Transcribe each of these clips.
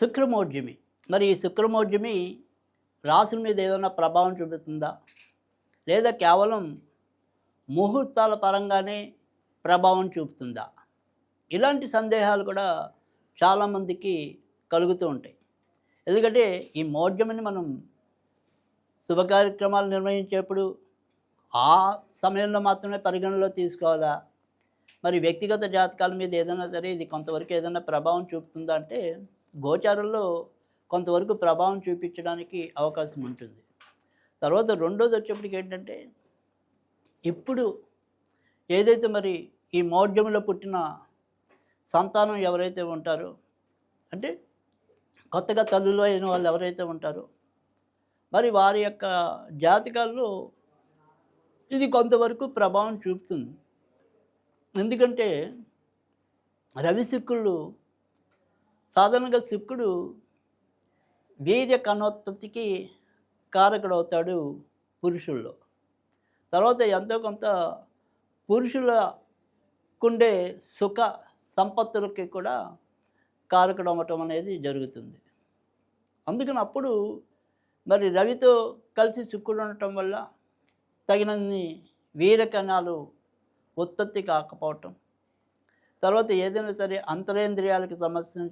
శుక్రమోర్జమి. మరి ఈ శుక్రమోద్యమి రాసుల మీద ఏదైనా ప్రభావం చూపుతుందా లేదా కేవలం ముహూర్తాల పరంగానే ప్రభావం చూపుతుందా? ఇలాంటి సందేహాలు కూడా చాలామందికి కలుగుతూ ఉంటాయి. ఎందుకంటే ఈ మోడ్యమని మనం శుభ కార్యక్రమాలు నిర్వహించేప్పుడు ఆ సమయంలో మాత్రమే పరిగణలో తీసుకోవాలా? మరి వ్యక్తిగత జాతకాల మీద ఏదైనా సరే ఇది కొంతవరకు ఏదైనా ప్రభావం చూపుతుందా అంటే గోచారంలో కొంతవరకు ప్రభావం చూపించడానికి అవకాశం ఉంటుంది. తర్వాత రెండోది వచ్చేప్పటికి ఏంటంటే ఇప్పుడు ఏదైతే మరి ఈ మౌఢ్యంలో పుట్టిన సంతానం ఎవరైతే ఉంటారో అంటే కొత్తగా తల్లులు అయిన వాళ్ళు ఎవరైతే ఉంటారో మరి వారి యొక్క జాతకాల్లో ఇది కొంతవరకు ప్రభావం చూపుతుంది. ఎందుకంటే రవిశిక్కులు సాధారణంగా శుక్రుడు వీర్య కణోత్పత్తికి కారకుడవుతాడు పురుషుల్లో. తర్వాత ఎంతో కొంత పురుషులకుండే సుఖ సంపత్తులకి కూడా కారకుడు అవ్వటం అనేది జరుగుతుంది. అందుకని అప్పుడు మరి రవితో కలిసి శుక్రుడు ఉండటం వల్ల తగినన్ని వీరకణాలు ఉత్పత్తి కాకపోవటం. తర్వాత ఏదైనా సరే అంతరేంద్రియాలకు సమస్య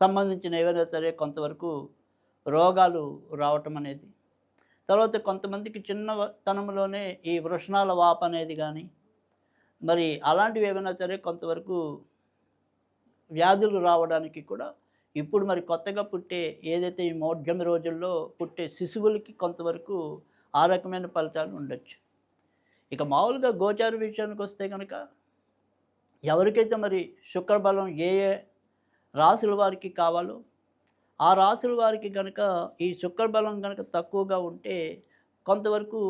సంబంధించిన ఏవైనా సరే కొంతవరకు రోగాలు రావటం అనేది. తర్వాత కొంతమందికి చిన్నతనంలోనే ఈ వృషణాల వాపు అనేది కానీ మరి అలాంటివి ఏమైనా సరే కొంతవరకు వ్యాధులు రావడానికి కూడా ఇప్పుడు మరి కొత్తగా పుట్టే ఏదైతే ఈ మౌఢ్యమి రోజుల్లో పుట్టే శిశువులకి కొంతవరకు ఆ రకమైన ఫలితాలు ఉండొచ్చు. ఇక మామూలుగా గోచార విషయానికి వస్తే కనుక ఎవరికైతే మరి శుక్రబలం ఏ ఏ రాసుల వారికి కావాలో ఆ రాసుల వారికి కనుక ఈ శుక్రబలం కనుక తక్కువగా ఉంటే కొంతవరకు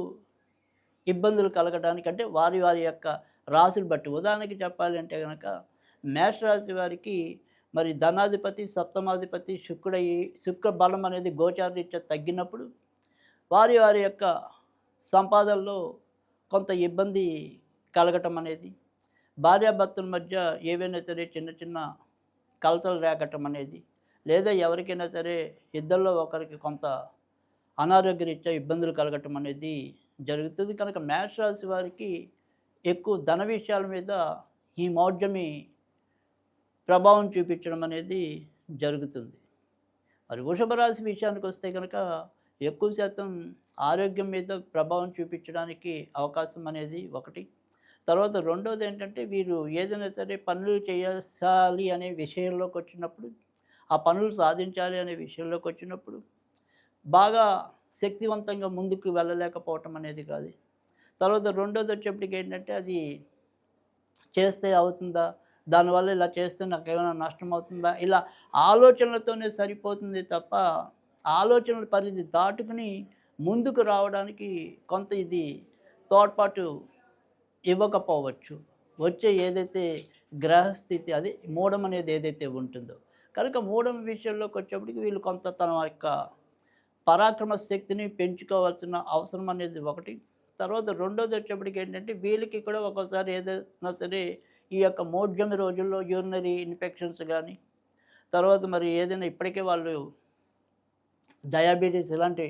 ఇబ్బందులు కలగడానికి అంటే వారి వారి యొక్క రాసులు బట్టి. ఉదాహరణకి చెప్పాలంటే కనుక మేషరాశి వారికి మరి ధనాధిపతి సప్తమాధిపతి శుక్రుడయి శుక్ర బలం అనేది గోచారీత్యా తగ్గినప్పుడు వారి వారి యొక్క సంపాదనలో కొంత ఇబ్బంది కలగటం అనేది భార్యాభర్తల మధ్య ఏవైనా సరే చిన్న చిన్న కలతలు రేగటం అనేది. లేదా ఎవరికైనా సరే ఇద్దరిలో ఒకరికి కొంత అనారోగ్యరీత్యా ఇబ్బందులు కలగటం అనేది జరుగుతుంది. కనుక మేషరాశి వారికి ఎక్కువ ధన విషయాల మీద ఈ మౌఢ్యమి ప్రభావం చూపించడం అనేది జరుగుతుంది. మరి వృషభ రాశి విషయానికి వస్తే కనుక ఎక్కువ శాతం ఆరోగ్యం మీద ప్రభావం చూపించడానికి అవకాశం అనేది ఒకటి. తర్వాత రెండోది ఏంటంటే వీరు ఏదైనా సరే పనులు చేయాలి అనే విషయంలోకి వచ్చినప్పుడు ఆ పనులు సాధించాలి అనే విషయంలోకి వచ్చినప్పుడు బాగా శక్తివంతంగా ముందుకు వెళ్ళలేకపోవటం అనేది కాదు. తర్వాత రెండోది వచ్చేప్పటికి ఏంటంటే అది చేస్తే అవుతుందా? దానివల్ల ఇలా చేస్తే నాకు ఏమైనా నష్టం అవుతుందా? ఇలా ఆలోచనలతోనే సరిపోతుంది తప్ప ఆలోచనల పరిధి దాటుకుని ముందుకు రావడానికి కొంత ఇది తోడ్పాటు ఇవ్వకపోవచ్చు. వచ్చే ఏదైతే గ్రహస్థితి అది మూఢం అనేది ఏదైతే ఉంటుందో. కనుక మూఢం విషయంలోకి వచ్చేప్పటికి వీళ్ళు కొంత తన యొక్క పరాక్రమ శక్తిని పెంచుకోవాల్సిన అవసరం అనేది ఒకటి. తర్వాత రెండోది వచ్చేప్పటికి ఏంటంటే వీళ్ళకి కూడా ఒక్కోసారి ఏదైనా సరే ఈ యొక్క మోడ్యం రోజుల్లో యూరినరీ ఇన్ఫెక్షన్స్ కానీ తర్వాత మరి ఏదైనా ఇప్పటికే వాళ్ళు డయాబెటీస్ ఇలాంటి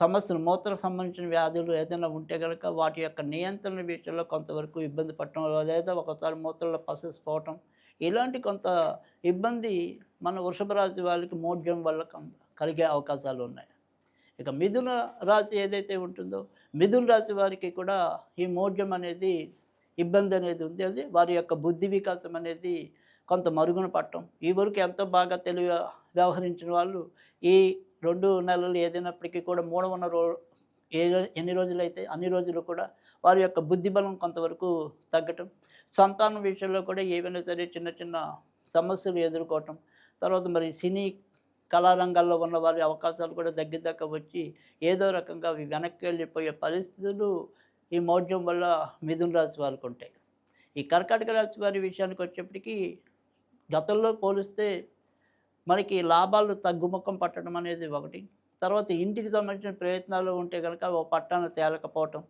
సమస్యలు మూత్ర సంబంధించిన వ్యాధులు ఏదైనా ఉంటే కనుక వాటి యొక్క నియంత్రణ విషయంలో కొంతవరకు ఇబ్బంది పట్టడం లేదా ఒకసారి మూత్రంలో పసెస్ పోవటం ఇలాంటి కొంత ఇబ్బంది మన వృషభ రాశి వాళ్ళకి మోడ్యం వల్ల కలిగే అవకాశాలు ఉన్నాయి. ఇక మిథున రాశి ఏదైతే ఉంటుందో మిథున రాశి వారికి కూడా ఈ మోడ్యం అనేది ఇబ్బంది అనేది ఉంది. అది వారి యొక్క బుద్ధి వికాసం అనేది కొంత మరుగున పట్టడం ఈ వరకు ఎంతో బాగా తెలివి వ్యవహరించిన వాళ్ళు ఈ రెండు నెలలు ఏదైనప్పటికీ కూడా మూడవన్న రో ఏ రో- ఎన్ని రోజులైతే అన్ని రోజులు కూడా వారి యొక్క బుద్ధిబలం కొంతవరకు తగ్గటం. సంతానం విషయంలో కూడా ఏవైనా సరే చిన్న చిన్న సమస్యలు ఎదుర్కోవటం. తర్వాత మరి సినీ కళారంగాల్లో ఉన్న వారి అవకాశాలు కూడా దగ్గర వచ్చి ఏదో రకంగా అవి వెనక్కి వెళ్ళిపోయే పరిస్థితులు ఈ మౌఢ్యం వల్ల మిథున రాశి వారికి ఉంటాయి. ఈ కర్కాటక రాశి వారి విషయానికి వచ్చేప్పటికీ గతంలో పోలిస్తే మనకి లాభాలు తగ్గుముఖం పట్టడం అనేది ఒకటి. తర్వాత ఇంటికి సంబంధించిన ప్రయత్నాలు ఉంటే కనుక ఓ పట్టాన తేలకపోవటం.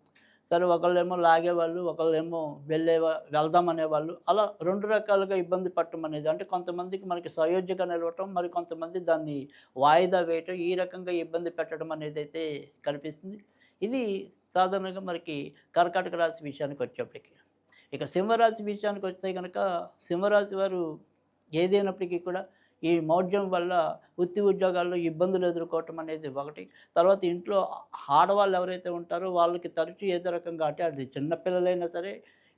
సరే ఒకళ్ళేమో లాగేవాళ్ళు ఒకళ్ళేమో వెళ్ళే వెళ్దాం అనేవాళ్ళు. అలా రెండు రకాలుగా ఇబ్బంది పట్టడం అనేది. అంటే కొంతమందికి మనకి సయోధ్యగా నిలవటం మరి కొంతమంది దాన్ని వాయిదా వేయటం ఈ రకంగా ఇబ్బంది పెట్టడం అనేది అయితే కనిపిస్తుంది. ఇది సాధారణంగా మనకి కర్కాటక రాశి విషయానికి వచ్చేప్పటికి. ఇక సింహరాశి విషయానికి వస్తే కనుక సింహరాశి వారు ఏదైనప్పటికీ కూడా ఈ మౌఢ్యం వల్ల వృత్తి ఉద్యోగాల్లో ఇబ్బందులు ఎదుర్కోవటం అనేది ఒకటి. తర్వాత ఇంట్లో ఆడవాళ్ళు ఎవరైతే ఉంటారో వాళ్ళకి తరచూ ఏదో రకంగా అంటే అది చిన్నపిల్లలైనా సరే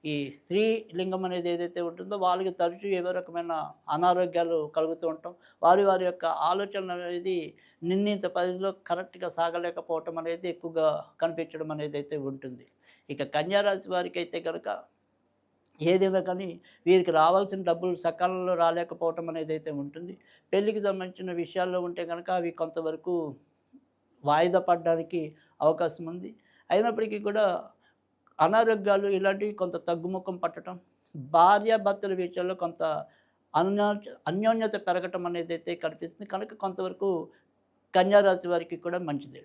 ఈ స్త్రీ లింగం అనేది ఏదైతే ఉంటుందో వాళ్ళకి తరచూ ఏదో రకమైన అనారోగ్యాలు కలుగుతూ ఉంటాం. వారి వారి యొక్క ఆలోచన అనేది నిర్ణీత పరిధిలో కరెక్ట్గా సాగలేకపోవటం అనేది ఎక్కువగా కనిపించడం అనేది అయితే ఉంటుంది. ఇక కన్యారాశి వారికి అయితే కనుక ఏదైనా కానీ వీరికి రావాల్సిన డబ్బులు సకాలంలో రాలేకపోవటం అనేది అయితే ఉంటుంది. పెళ్ళికి సంబంధించిన విషయాల్లో ఉంటే కనుక అవి కొంతవరకు వాయిదా పడడానికి అవకాశం ఉంది. అయినప్పటికీ కూడా అనారోగ్యాలు ఇలాంటివి కొంత తగ్గుముఖం పట్టడం భార్యాభర్తల విషయాల్లో కొంత అన్యో అన్యోన్యత పెరగటం అనేది అయితే కనిపిస్తుంది. కనుక కొంతవరకు కన్యారాశి వారికి కూడా మంచిదే.